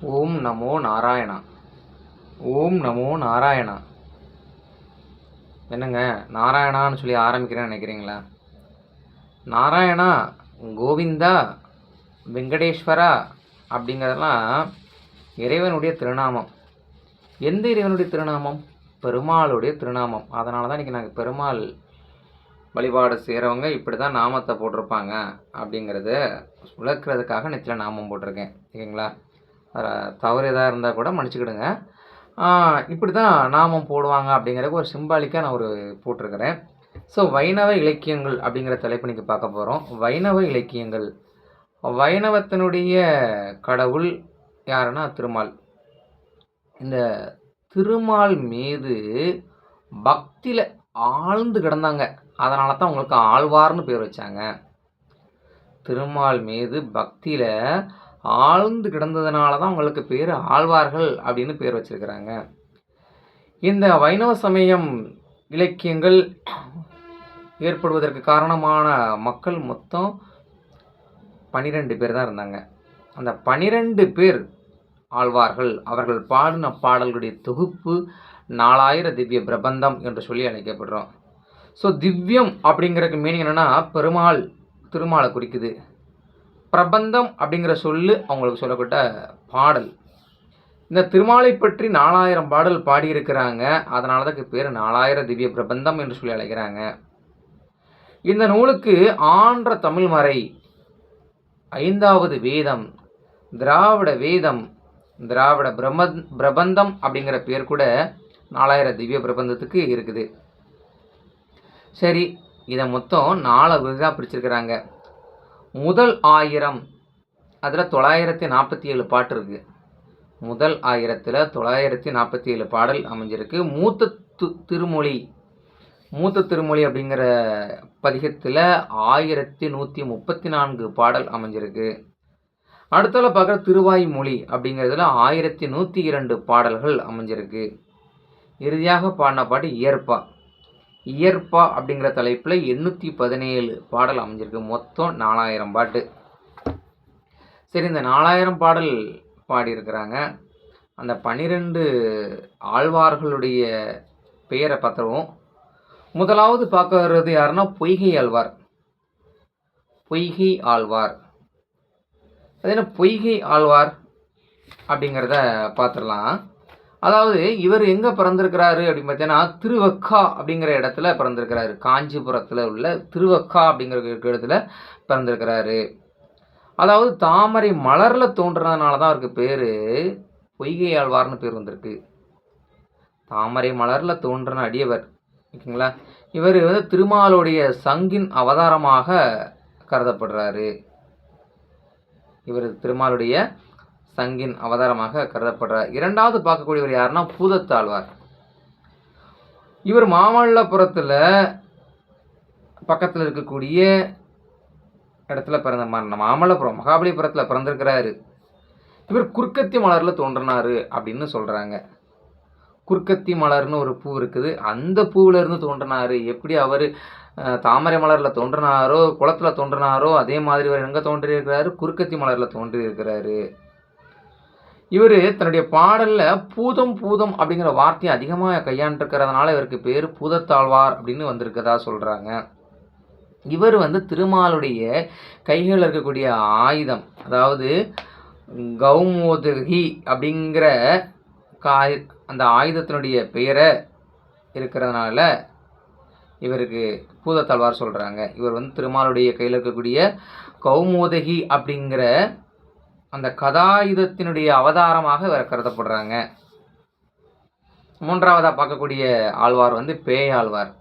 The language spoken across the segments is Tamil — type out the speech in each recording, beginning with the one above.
ஓம் நமோ நாராயணா. ஓம் நமோ நாராயணா. என்னங்க நாராயணான்னு சொல்லி ஆரம்பிக்கிறேன்னு நினைக்கிறீங்களா? நாராயணா கோவிந்தா வெங்கடேஸ்வரா அப்படிங்கிறதெல்லாம் இறைவனுடைய திருநாமம். எந்த இறைவனுடைய திருநாமம்? பெருமாளுடைய திருநாமம். அதனால தான் இன்றைக்கி நாங்கள் பெருமாள் வழிபாடு செய்கிறவங்க இப்படி தான் நாமத்தை போட்டிருப்பாங்க அப்படிங்கிறத விளக்குறதுக்காக நெத்தியில் நாமம் போட்டிருக்கேன். ஓகேங்களா? தவறு எதாக இருந்தால் கூட மன்னிச்சுக்கிடுங்க. இப்படி தான் நாமம் போடுவாங்க அப்படிங்கிறக்கு ஒரு சிம்பாலிக்காக நான் ஒரு போட்டிருக்கிறேன். ஸோ வைணவ இலக்கியங்கள் அப்படிங்கிற தலைப்பு இன்னைக்கு பார்க்க போகிறோம் வைணவ இலக்கியங்கள். வைணவத்தினுடைய கடவுள் யாருன்னா திருமால். இந்த திருமால் மீது பக்தியில் ஆழ்ந்து கிடந்தாங்க. அதனால தான் உங்களுக்கு ஆழ்வார்னு பேர் வச்சாங்க. திருமால் மீது பக்தியில் ஆழ்ந்து கிடந்ததுனால தான் உங்களுக்கு பேர் ஆழ்வார்கள் அப்படின்னு பேர் வச்சிருக்கிறாங்க. இந்த வைணவ சமயம் இலக்கியங்கள் ஏற்படுவதற்கு காரணமான மக்கள் மொத்தம் பனிரெண்டு பேர் தான் இருந்தாங்க. அந்த பனிரெண்டு பேர் ஆழ்வார்கள். அவர்கள் பாடின பாடல்களுடைய தொகுப்பு நாலாயிர திவ்ய பிரபந்தம் என்று சொல்லி அழைக்கப்படுறோம். ஸோ திவ்யம் அப்படிங்கிறதுக்கு மீனிங் என்னென்னா பெருமாள் திருமாலை குறிக்குது. பிரபந்தம் அப்படிங்கிற சொல்லு அவங்களுக்கு சொல்லப்பட்ட பாடல். இந்த திருமாலை பற்றி நாலாயிரம் பாடல் பாடியிருக்கிறாங்க. அதனால தான் பேர் நாலாயிரம் திவ்ய பிரபந்தம் என்று சொல்லி அழைக்கிறாங்க. இந்த நூலுக்கு ஆன்ற தமிழ்மறை ஐந்தாவது வேதம் திராவிட வேதம் திராவிட பிரம பிரபந்தம் அப்படிங்கிற பேர் கூட நாலாயிரம் திவ்ய பிரபந்தத்துக்கு இருக்குது. சரி இதை மொத்தம் நாலு விதமாக பிரிச்சிருக்கிறாங்க. முதல் ஆயிரம். அதில் தொள்ளாயிரத்தி நாற்பத்தி ஏழு பாட்டு இருக்குது முதல் ஆயிரத்தில் தொள்ளாயிரத்தி நாற்பத்தி ஏழு பாடல் அமைஞ்சிருக்கு. மூத்த து திருமொழி. மூத்த திருமொழி அப்படிங்கிற பதிகத்தில் ஆயிரத்தி நூற்றி முப்பத்தி நான்கு பாடல் அமைஞ்சிருக்கு. அடுத்தால பார்க்குற திருவாய்மொழி அப்படிங்கிறதுல ஆயிரத்தி நூற்றி இரண்டு பாடல்கள் அமைஞ்சிருக்கு. இறுதியாக பாடின பாட்டு இயற்பா. இயற்பா அப்படிங்கிற தலைப்பில் எண்ணூற்றி பதினேழு பாடல் அமைஞ்சிருக்கு. மொத்தம் நாலாயிரம் பாட்டு. சரி இந்த நாலாயிரம் பாடல் பாடியிருக்கிறாங்க. அந்த பன்னிரெண்டு ஆழ்வார்களுடைய பெயரை பார்த்துருவோம். முதலாவது பார்க்க வர்றது யாருன்னா பொய்கை ஆழ்வார். பொய்கை ஆழ்வார். அது என்ன பொய்கை ஆழ்வார் அப்படிங்கிறத பார்த்துடலாம். அதாவது இவர் எங்கே பிறந்திருக்கிறாரு அப்படின்னு பார்த்தீங்கன்னா திருவக்கா அப்படிங்கிற இடத்துல பிறந்திருக்கிறாரு. காஞ்சிபுரத்தில் உள்ள திருவக்கா அப்படிங்கிற இருக்கிற இடத்துல பிறந்திருக்கிறாரு. அதாவது தாமரை மலரில் தோன்றதுனால தான் அவருக்கு பேர் பொய்கை ஆழ்வார்னு பேர் வந்திருக்கு. தாமரை மலரில் தோன்றின அடியவர் ஓகேங்களா? இவர் வந்து திருமாலுடைய சங்கின் அவதாரமாக கருதப்படுறாரு. இவர் திருமாலுடைய சங்கின் அவதாரமாக கருதப்படுறார். இரண்டாவது பார்க்கக்கூடியவர் யாருன்னா பூதத்தாழ்வார். இவர் மாமல்லபுரத்தில் பக்கத்தில் இருக்கக்கூடிய இடத்துல பிறந்த மா- மாமல்லபுரம் மகாபலிபுரத்தில் பிறந்திருக்கிறாரு. இவர் குறுக்கத்தி மலரில் தோன்றினாரு அப்படின்னு சொல்கிறாங்க குறுக்கத்தி மலர்னு ஒரு பூ இருக்குது. அந்த பூவுல இருந்து எப்படி அவர் தாமரை மலரில் தோன்றினாரோ குளத்தில் தோன்றினாரோ அதே மாதிரி இவர் எங்கே தோன்றியிருக்கிறாரு? குறுக்கத்தி மலரில் தோன்றியிருக்கிறாரு. இவர் தன்னுடைய பாடலில் பூதம் பூதம் அப்படிங்கிற வார்த்தையை அதிகமாக கையாண்டிருக்கிறதுனால இவருக்கு பேர் பூதத்தாழ்வார் அப்படின்னு வந்திருக்கதா சொல்கிறாங்க இவர் வந்து திருமாலுடைய கைகளில் இருக்கக்கூடிய ஆயுதம் அதாவது கௌமோதகி அப்படிங்கிற காய் அந்த ஆயுதத்தினுடைய பெயரை இருக்கிறதுனால இவருக்கு பூதத்தாழ்வார் சொல்கிறாங்க இவர் வந்து திருமாலுடைய கையில் இருக்கக்கூடிய கௌமோதகி அப்படிங்கிற அந்த கதாயுதத்தினுடைய அவதாரமாக இவர் கருதப்படுறாங்க. மூன்றாவதாக பார்க்கக்கூடிய ஆழ்வார் வந்து பேயாழ்வார்.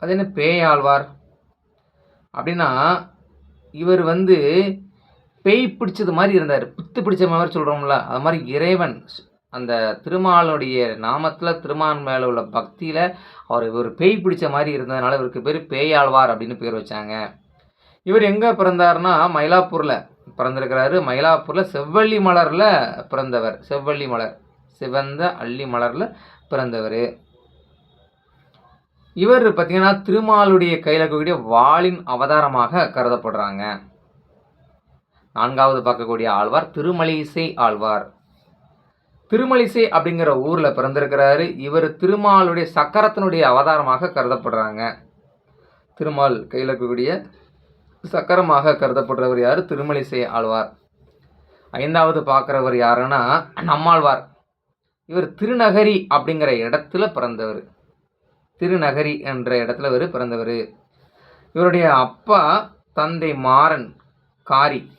அது என்ன பேயாழ்வார்? அப்படின்னா இவர் வந்து பேய் பிடிச்சது மாதிரி இருந்தார். பித்து பிடிச்ச மாதிரி சொல்கிறோம்ல அது மாதிரி இறைவன் அந்த திருமாலுடைய நாமத்தில் திருமான் மேலே உள்ள பக்தியில் அவர் இவர் பேய் பிடிச்ச மாதிரி இருந்ததுனால இவருக்கு பேர் பேயாழ்வார் அப்படின்னு பேர் வச்சாங்க. இவர் எங்கே பிறந்தாருன்னா மயிலாப்பூரில். பிறந்திருக்கிறாரு. மயிலாப்பூரில் செவ்வள்ளி மலரில் பிறந்தவர். செவ்வள்ளி மலர். சிவந்த அள்ளி மலரில் பிறந்தவர். இவர் பார்த்திங்கன்னா திருமாலுடைய கையில் இருக்கக்கூடிய வாளின் அவதாரமாக கருதப்படுறாங்க. நான்காவது பார்க்கக்கூடிய ஆழ்வார் திருமலிசை ஆழ்வார். திருமலிசை அப்படிங்கிற ஊரில் பிறந்திருக்கிறாரு. இவர் திருமாலுடைய சக்கரத்தினுடைய அவதாரமாக கருதப்படுறாங்க. திருமால் கையில் இருக்கக்கூடிய சக்கரமாக கருதப்படுறவர் யார்? திருமலிசை ஆழ்வார் ஐந்தாவது பார்க்குறவர் யாருன்னா நம்மாழ்வார். இவர் திருநகரி அப்படிங்கிற இடத்துல பிறந்தவர். திருநகரி என்ற இடத்துல இவர் பிறந்தவர். இவருடைய அப்பா தந்தை மாறன் காரி.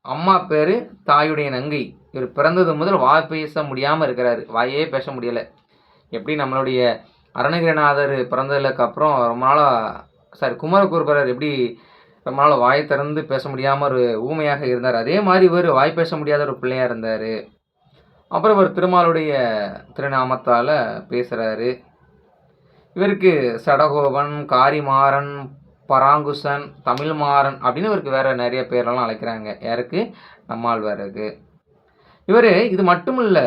அம்மா பேர் தாயுடைய நங்கை. இவர் பிறந்தது முதல் வாய் பேச முடியாமல் இருக்கிறாரு. வாயே பேச முடியலை. எப்படி நம்மளுடைய அருணகிரிநாதர் பிறந்ததுக்கு அப்புறம் ரொம்ப நாளாக சாரி குமரகுருபரர் எப்படி ரொம்ப வாய் திறந்து பேச முடியாமல் ஒரு ஊமையாக இருந்தார். அதே மாதிரி இவர் வாய் பேச முடியாத ஒரு பிள்ளையாக இருந்தார். அப்புறம் இவர் திருமாலுடைய திருநாமத்தால் பேசுகிறாரு இவருக்கு சடகோபன் காரிமாறன் பராங்குசன் தமிழ்மாறன் அப்படின்னு இவருக்கு வேறு நிறைய பேரெல்லாம் அழைக்கிறாங்க. யாருக்கு? நம்மாழ்வாருக்கு. இவர் இது மட்டும் இல்லை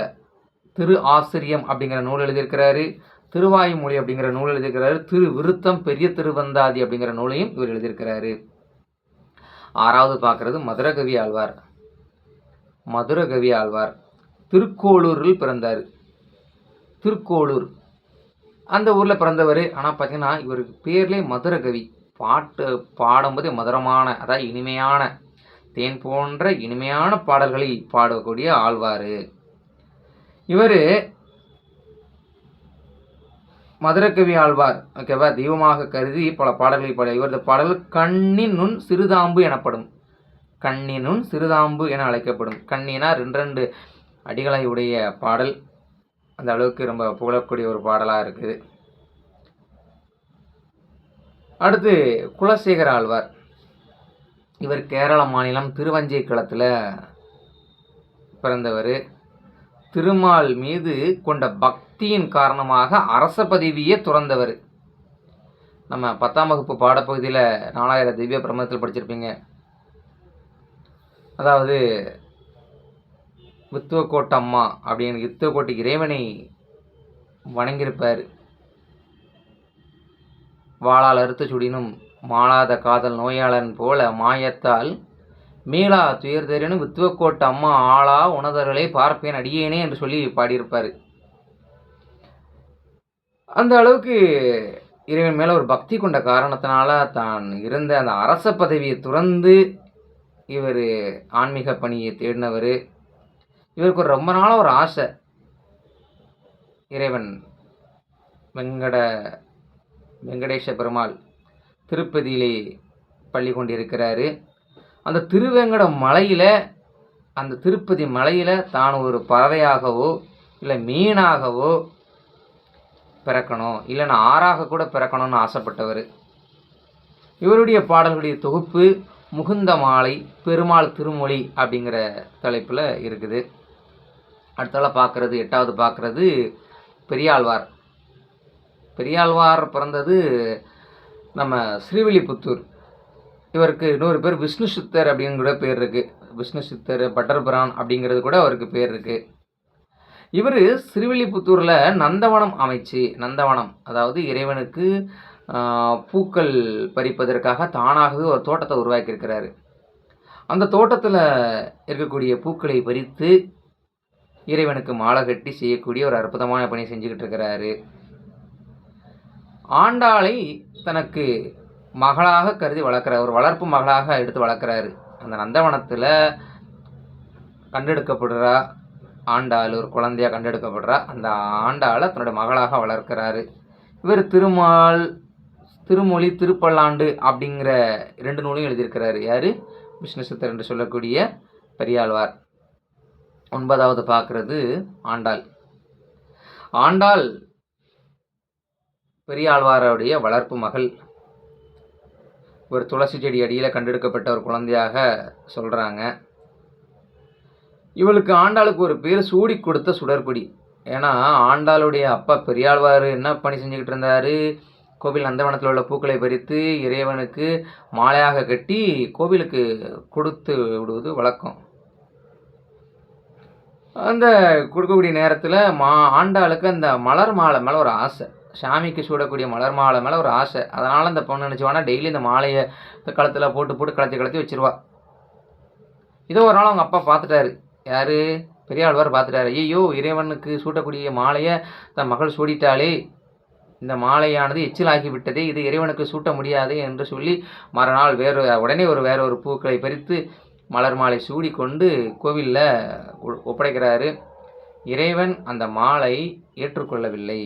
திரு ஆசிரியம் அப்படிங்கிற நூல் எழுதியிருக்கிறாரு. திருவாயுமொழி அப்படிங்கிற நூல் எழுதியிருக்கிறாரு. திரு விருத்தம் பெரிய திருவந்தாதி அப்படிங்கிற நூலையும் இவர் எழுதியிருக்கிறாரு. ஆறாவது பார்க்குறது மதுரகவி ஆழ்வார். மதுரகவி ஆழ்வார் திருக்கோளூரில் பிறந்தார். திருக்கோளூர். அந்த ஊரில் பிறந்தவர். ஆனால் பார்த்தீங்கன்னா இவருக்கு பேர்லே மதுரகவி. பாட்டு பாடும்போதே மதுரமான அதாவது இனிமையான தேன் போன்ற இனிமையான பாடல்களை பாடக்கூடிய ஆழ்வார். இவர் மதுரக்கவி ஆழ்வார். ஓகேவா தெய்வமாக கருதி பல பாடல்களை பாடிய இவரது பாடல்கள் கண்ணின் சிறுதாம்பு எனப்படும். கண்ணினுன் சிறுதாம்பு என அழைக்கப்படும். கண்ணினா ரெண்டு ரெண்டு அடிகளை உடைய பாடல். அந்த அளவுக்கு ரொம்ப புகழக்கூடிய ஒரு பாடலாக இருக்குது. அடுத்து குலசேகர ஆழ்வார். இவர் கேரள மாநிலம் திருவஞ்சை களத்தில் பிறந்தவர். திருமால் மீது கொண்ட பக்தியின் காரணமாக அரச பதவியே துறந்தவர். நம்ம பத்தாம் வகுப்பு பாடப்பகுதியில் நாலாயிரம் திவ்ய பிரமத்தில் படிச்சிருப்பீங்க. அதாவது வித்துவக்கோட்டை அம்மா அப்படின்னு வித்துவக்கோட்டை இறைவனை வணங்கியிருப்பார். வாளால் அறுத்த சுடினும் மாளாத காதல் நோயாளன் போல மாயத்தால் மீளா துயர்தரினும் வித்துவக்கோட்டு அம்மா ஆளா உணதர்களை பார்ப்பேன் அடியேனே என்று சொல்லி பாடியிருப்பார். அந்த அளவுக்கு இறைவன் மேலே ஒரு பக்தி கொண்ட காரணத்தினால தான் இருந்த அந்த அரச பதவியை துறந்து இவர் ஆன்மீக பணியை தேடினவர். இவருக்கு ஒரு ரொம்ப நாளாக ஒரு ஆசை. இறைவன் வெங்கட வெங்கடேஷ பெருமாள் திருப்பதியிலே பள்ளி கொண்டிருக்கிறாரு. அந்த திருவேங்கட மலையில் அந்த திருப்பதி மலையில் தான் ஒரு பறவையாகவோ இல்லை மீனாகவோ பிறக்கணும். இல்லைன்னா ஆறாக கூட பிறக்கணும்னு ஆசைப்பட்டவர். இவருடைய பாடல்களுடைய தொகுப்பு முகுந்த மாலை பெருமாள் திருமொழி அப்படிங்கிற தலைப்பில் இருக்குது. அடுத்தால பார்க்குறது எட்டாவது பார்க்குறது பெரியாழ்வார். பெரியாழ்வார் பிறந்தது நம்ம ஸ்ரீவில்லிபுத்தூர். இவருக்கு இன்னொரு பேர் விஷ்ணு சித்தர் அப்படின்னு கூட பேர் இருக்குது விஷ்ணு சித்தர் பட்டர்பிரான் அப்படிங்கிறது கூட அவருக்கு பேர் இருக்குது இவர் ஸ்ரீவில்லிபுத்தூரில் நந்தவனம் அமைச்சு நந்தவனம் அதாவது இறைவனுக்கு பூக்கள் பறிப்பதற்காக தானாகவே ஒரு தோட்டத்தை உருவாக்கியிருக்கிறாரு. அந்த தோட்டத்தில் இருக்கக்கூடிய பூக்களை பறித்து இறைவனுக்கு மாலை கட்டி செய்யக்கூடிய ஒரு அற்புதமான பணி செஞ்சுக்கிட்டு இருக்கிறாரு. ஆண்டாளை தனக்கு மகளாக கருதி வளர்க்குற ஒரு வளர்ப்பு மகளாக எடுத்து வளர்க்குறாரு. அந்த நந்தவனத்தில் கண்டெடுக்கப்படுறா ஆண்டாள் ஒரு குழந்தையாக கண்டெடுக்கப்படுறா அந்த ஆண்டாளை தன்னுடைய மகளாக வளர்க்கிறாரு. இவர் திருமால் திருமொழி திருப்பல்லாண்டு அப்படிங்கிற ரெண்டு நூலையும் எழுதியிருக்கிறாரு. யார்? விஷ்ணு சித்தர் என்று சொல்லக்கூடிய பெரியாழ்வார். ஒன்பதாவது பார்க்குறது ஆண்டாள். ஆண்டாள் பெரியாழ்வாருடைய வளர்ப்பு மகள். ஒரு துளசி செடி அடியில் கண்டெடுக்கப்பட்ட ஒரு குழந்தையாக சொல்கிறாங்க இவளுக்கு ஆண்டாளுக்கு ஒரு பேர் சூடி கொடுத்த சுடர்குடி. ஏன்னா ஆண்டாளுடைய அப்பா பெரியாழ்வார் என்ன பணி செஞ்சுக்கிட்டு இருந்தார்? கோவில் நந்தவனத்தில் உள்ள பூக்களை பறித்து இறைவனுக்கு மாலையாக கட்டி கோவிலுக்கு கொடுத்து விடுவது வழக்கம். அந்த கொடுக்கக்கூடிய நேரத்தில் மா ஆண்டாளுக்கு அந்த மலர் மாலை மேலே ஒரு ஆசை. சாமிக்கு சூடக்கூடிய மலர் மாலை மேலே ஒரு ஆசை. அதனால் அந்த பொண்ணு நினச்சிவானா டெய்லி இந்த மாலையை களத்தில் கழுத்தில் போட்டு போட்டு கலத்தி கலத்தி வச்சிருவா. இதோ ஒரு நாள் அவங்க அப்பா பார்த்துட்டாரு யார்? பெரியாழ்வார் பார்த்துட்டாரு ஐயோ இறைவனுக்கு சூட்டக்கூடிய மாலையை தன் மகள் சூடிட்டாளே. இந்த மாலையானது எச்சிலாகி விட்டதே. இது இறைவனுக்கு சூட்ட முடியாது என்று சொல்லி மறுநாள் வேறு உடனே ஒரு வேற ஒரு பூக்களை பறித்து மலர் மாலை சூடி கொண்டு கோவிலில் ஒப்படைக்கிறாரு. இறைவன் அந்த மாலை ஏற்றுக்கொள்ளவில்லை.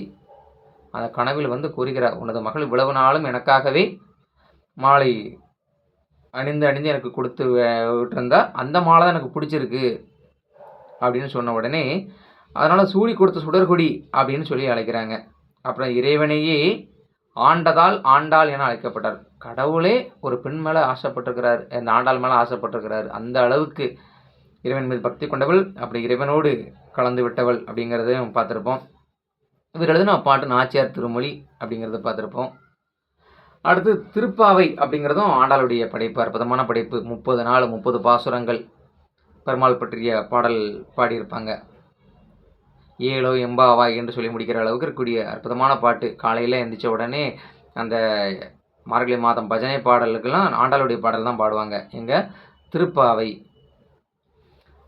அந்த கனவில் வந்து கூறுகிறார் உனது மகள் இவ்வளவு நாளும் எனக்காகவே மாலை அணிந்து அணிந்து எனக்கு கொடுத்து வே- விட்டிருந்தா அந்த மாலை தான் எனக்கு பிடிச்சிருக்கு அப்படின்னு சொன்ன உடனே அதனால் சூடி கொடுத்த சுடர்கொடி அப்படின்னு சொல்லி அழைக்கிறாங்க. அப்புறம் இறைவனையே ஆண்டதால் ஆண்டாள் என அழைக்கப்பட்டார். கடவுளே ஒரு பெண் மேலே ஆசைப்பட்டிருக்கிறார் அந்த ஆண்டாள் மேலே ஆசைப்பட்டிருக்கிறார். அந்த அளவுக்கு இறைவன் மீது பக்தி கொண்டவள் அப்படி இறைவனோடு கலந்து விட்டவள் அப்படிங்கிறதையும் பார்த்துருப்போம். இவர் எழுதின பாட்டு நாச்சியார் திருமொழி அப்படிங்கிறத பார்த்துருப்போம். அடுத்து திருப்பாவை அப்படிங்கிறதும் ஆண்டாளுடைய படைப்பு அற்புதமான படைப்பு. முப்பது நாள் முப்பது பாசுரங்கள். பெருமாள் பற்றிய பாடல் பாடியிருப்பாங்க. ஏழோ எம்பாவா என்று சொல்லி முடிக்கிற அளவுக்கு இருக்கக்கூடிய அற்புதமான பாட்டு. காலையில் எந்திரிச்ச உடனே அந்த மார்கழி மாதம் பஜனை பாடலுக்கெல்லாம் ஆண்டாளுடைய பாடல் தான் பாடுவாங்க. எங்கள் திருப்பாவை.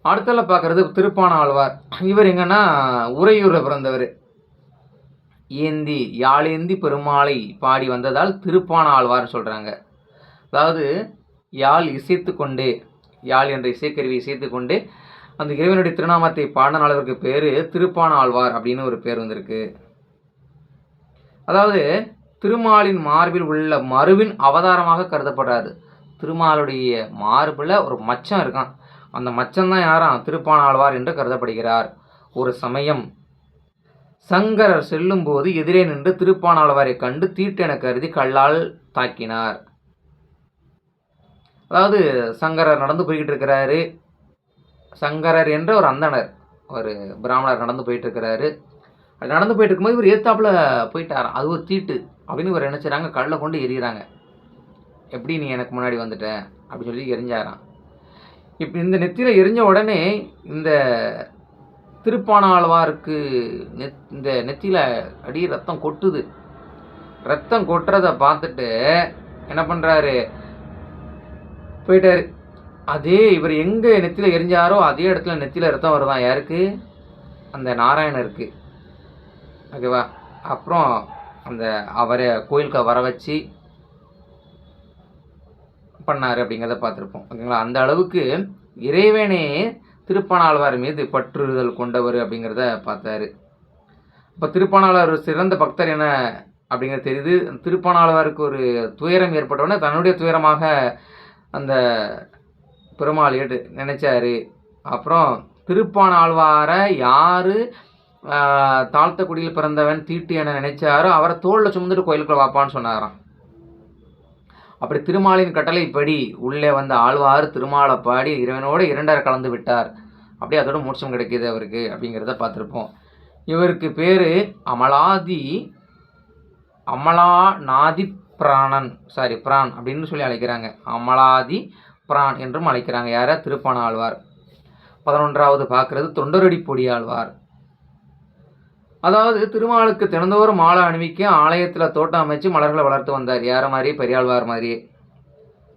அடுத்தல பார்க்குறது திருப்பான ஆழ்வார் இவர் எங்கன்னா உறையூரில் பிறந்தவர். ஏந்தி யாழேந்தி பெருமாளை பாடி வந்ததால் திருப்பான ஆழ்வார் சொல்கிறாங்க அதாவது யாழ் இசைத்து கொண்டே யாழ் என்ற இசைக்கருவி இசைத்து கொண்டு அந்த இறைவனுடைய திருநாமத்தை பாடினாளருக்கு பேர் திருப்பான ஆழ்வார் அப்படின்னு ஒரு பேர் வந்திருக்கு. அதாவது திருமாலின் மார்பில் உள்ள மருவின் அவதாரமாக கருதப்படுறாரு. திருமாலுடைய மார்பில் ஒரு மச்சம் இருக்கான். அந்த மச்சம் தான் யாராம்? திருப்பான ஆழ்வார் என்று கருதப்படுகிறார். ஒரு சமயம் சங்கரர் செல்லும்போது எதிரே நின்று திருப்பானாழ்வாரை கண்டு தீட்டென கருதி கல்லால் தாக்கினார். அதாவது சங்கரர் நடந்து போய்கிட்டு இருக்கிறாரு சங்கரர் என்ற ஒரு அந்தணர் ஒரு பிராமணர் நடந்து போயிட்டு இருக்கிறாரு நடந்து போயிட்டு இருக்கும்போது இவர் ஏத்தாப்பில் போயிட்டார்? அது ஒரு தீட்டு அப்படின்னு இவர் நினைச்சாங்க கல்லை கொண்டு எரியிறாங்க எப்படி நீ எனக்கு முன்னாடி வந்துட்ட? அப்படின்னு சொல்லி எரிஞ்சாராம். இப்போ இந்த நெத்தியில் எரிஞ்ச உடனே இந்த திருப்பானாழ்வாருக்கு நெத் இந்த நெத்தியில் அடி ரத்தம் கொட்டுது. ரத்தம் கொட்டுறதை பார்த்துட்டு என்ன பண்ணுறாரு போயிட்டார். அதே இவர் எங்கே நெத்தியில் எரிஞ்சாரோ அதே இடத்துல நெத்தியில் ரத்தம் வருதான் யாருக்கு? அந்த நாராயணருக்கு. ஓகேவா? அப்புறம் அந்த அவரை கோயிலுக்கு வர வச்சு பண்ணார் அப்படிங்கிறத பார்த்துருப்போம். ஓகேங்களா? அந்த அளவுக்கு இறைவனே திருப்பானாழ்வார் மீது பற்றுதல் கொண்டவர் அப்படிங்கிறத பார்த்தாரு. இப்போ திருப்பானாழ்வார் சிறந்த பக்தர் என அப்படிங்கிறது தெரியுது. திருப்பானாழ்வாருக்கு ஒரு துயரம் ஏற்பட்டவுடனே தன்னுடைய துயரமாக அந்த பெருமாள் ஏட்டு நினைச்சாரு. அப்புறம் திருப்பானாழ்வாரை யார் தாழ்த்தக்குடியில் பிறந்தவன் தீட்டு என நினைச்சாரோ அவரை தோளில் சுமந்துட்டு கோயிலுக்குள்ள வாப்பான்னு சொன்னாராம். அப்படி திருமாலின் கட்டளைப்படி உள்ளே வந்த ஆழ்வார் திருமாலை பாடி இறைவனோடு இரண்டரை கலந்து விட்டார். அப்படியே அதோட மோட்சம் கிடைக்கிது அவருக்கு அப்படிங்கிறத பார்த்துருப்போம். இவருக்கு பேர் அமலாதி அமலா நாதி பிராணன். சாரி பிரான் அப்படின்னு சொல்லி அழைக்கிறாங்க. அமலாதி பிரான் என்றும் அழைக்கிறாங்க. யாரா? திருப்பான ஆழ்வார் பதினொன்றாவது பார்க்குறது தொண்டரடி பொடி ஆழ்வார் அதாவது திருமாலுக்கு தினந்தோறும் மாலை அணிவிக்க ஆலயத்தில் தோட்டம் அமைச்சு மலர்களை வளர்த்து வந்தார். யார மாதிரி பெரியாழ்வார் மாதிரியே.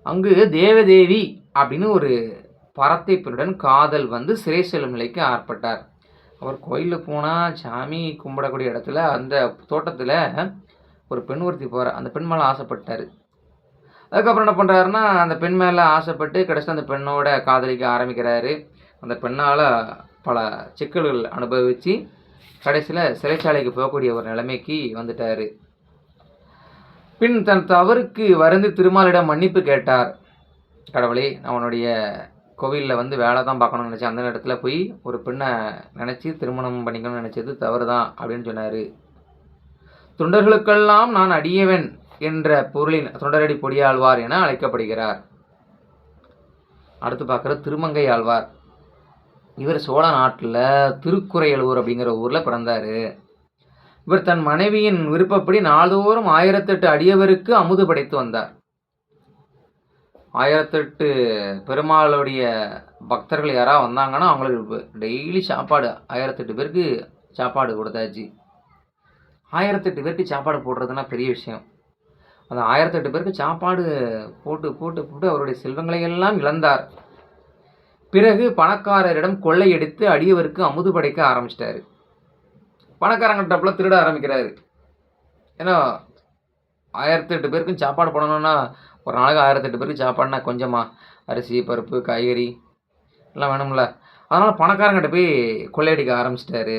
அங்கு தேவதேவி அப்படின்னு ஒரு பரத்தைப்பனுடன் காதல் வந்து சிறை செல்லும் நிலைக்கு ஆற்பட்டார் அவர் கோயிலுக்கு போனால் சாமி கும்பிடக்கூடிய இடத்துல அந்த தோட்டத்தில் ஒரு பெண் ஒருத்தி போகிறார் அந்த பெண் மேலே ஆசைப்பட்டார். அதுக்கப்புறம் என்ன பண்ணுறாருன்னா அந்த பெண் மேலே ஆசைப்பட்டு கடைசியில் அந்த பெண்ணோட காதலிக்க ஆரம்பிக்கிறாரு. அந்த பெண்ணால் பல சிக்கல்கள் அனுபவித்து கடைசியில் சிறைச்சாலைக்கு போகக்கூடிய ஒரு நிலைமைக்கு வந்துட்டார். பின் தன் தவறுக்கு வருந்தி திருமாலிடம் மன்னிப்பு கேட்டார். கடவுளே நான் உன்னுடைய கோவிலில் வந்து வேலை தான் பார்க்கணும்னு நினச்சேன். அந்த இடத்துல போய் ஒரு பெண்ணை நினச்சி திருமணம் பண்ணிக்கணும்னு நினச்சது தவறு தான் அப்படின்னு சொன்னார். தொண்டர்களுக்கெல்லாம் நான் அடியவன் என்ற பொருளின் தொண்டரடி பொடியாழ்வார் என அழைக்கப்படுகிறார். அடுத்து பார்க்குற திருமங்கை ஆழ்வார். இவர் சோழ நாட்டில் திருக்குறையலூர் அப்படிங்கிற ஊரில் பிறந்தார். இவர் தன் மனைவியின் விருப்பப்படி நாள்தோறும் ஆயிரத்தெட்டு அடியவருக்கு அமுது படைத்து வந்தார். ஆயிரத்தெட்டு பெருமாளுடைய பக்தர்கள் யாராவது வந்தாங்கன்னா அவங்களுக்கு டெய்லி சாப்பாடு. ஆயிரத்தெட்டு பேருக்கு சாப்பாடு கொடுத்தாச்சு. ஆயிரத்தெட்டு பேருக்கு சாப்பாடு போடுறதுனா பெரிய விஷயம். அந்த ஆயிரத்தெட்டு பேருக்கு சாப்பாடு போட்டு போட்டு போட்டு அவருடைய செல்வங்களை எல்லாம் இழந்தார். பிறகு பணக்காரரிடம் கொள்ளையடித்து அடியவருக்கு அமுது படைக்க ஆரம்பிச்சிட்டாரு. பணக்காரங்கிட்டப்பில் திருட ஆரம்பிக்கிறாரு. ஏன்னா ஆயிரத்தெட்டு பேருக்கும் சாப்பாடு போடணும்னா ஒரு நாளைக்கு ஆயிரத்தெட்டு பேருக்கு சாப்பாடுனா கொஞ்சமாக அரிசி பருப்பு காய்கறி எல்லாம் வேணும்ல. அதனால் பணக்காரங்கிட்ட போய் கொள்ளையடிக்க ஆரம்பிச்சிட்டாரு.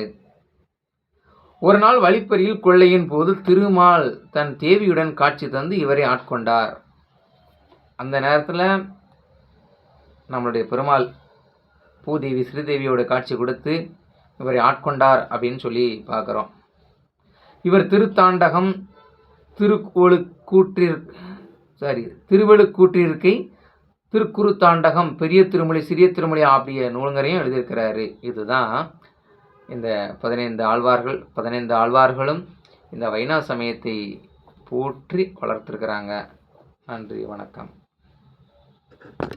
ஒரு நாள் வழிப்பறியில் கொள்ளையின் போது திருமால் தன் தேவியுடன் காட்சி தந்து இவரை ஆட்கொண்டார். அந்த நேரத்தில் நம்மளுடைய பெருமாள் பூதேவி ஸ்ரீதேவியோட காட்சி கொடுத்து இவரை ஆட்கொண்டார் அப்படின்னு சொல்லி பார்க்குறோம். இவர் திருத்தாண்டகம் திருக்கோளுக்கூற்றிற் சாரி திருவெழுக்கூற்றிருக்கை திருக்குறுத்தாண்டகம் பெரிய திருமலை சிறிய திருமலை ஆகிய நூல்களையும் எழுதியிருக்கிறாரு. இதுதான் இந்த பதினைந்து ஆழ்வார்கள் பதினைந்து ஆழ்வார்களும் இந்த வைணவ சமயத்தை போற்றி வளர்த்துருக்கிறாங்க. நன்றி வணக்கம்.